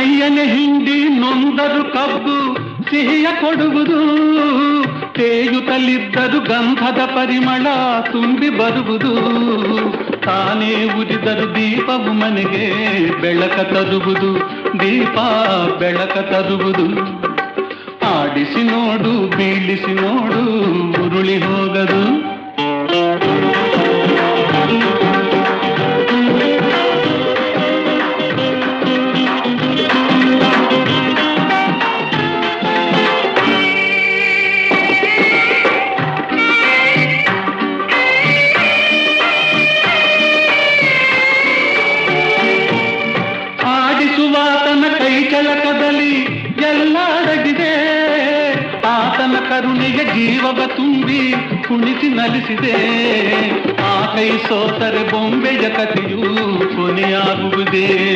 ಮೈಯನೆ ಹಿಂಡಿ ನೊಂದರು ಕಬ್ಬು ಸಿಹಿಯ ಕೊಡುವುದು. ತೇಯುತ್ತಲಿದ್ದರು ಗಂಧದ ಪರಿಮಳ ತುಂಬಿ ಬರುವುದು. ತಾನೇ ಉರಿದರು ದೀಪವು ಮನೆಗೆ ಬೆಳಕ ತರುವುದು. ದೀಪ ಬೆಳಕ ತರುವುದು. ಆಡಿಸಿ ನೋಡು, ಬೀಳಿಸಿ ನೋಡು ಆಡಿಸುವಾತನ ಕೈ ಚಲಕದಲ್ಲಿ ಎಲ್ಲ ಆತನ ಕರುಣೆಗೆ ಜೀವವ ತುಂಬಿ ಕುಣಿಸಿ ನಲಿಸಿದೆ. ಆ ಕೈ ಸೋತರೆ ಬೊಂಬೆಯ ಕಥೆಯು ಕೊನೆಯಾಗುವುದೇ.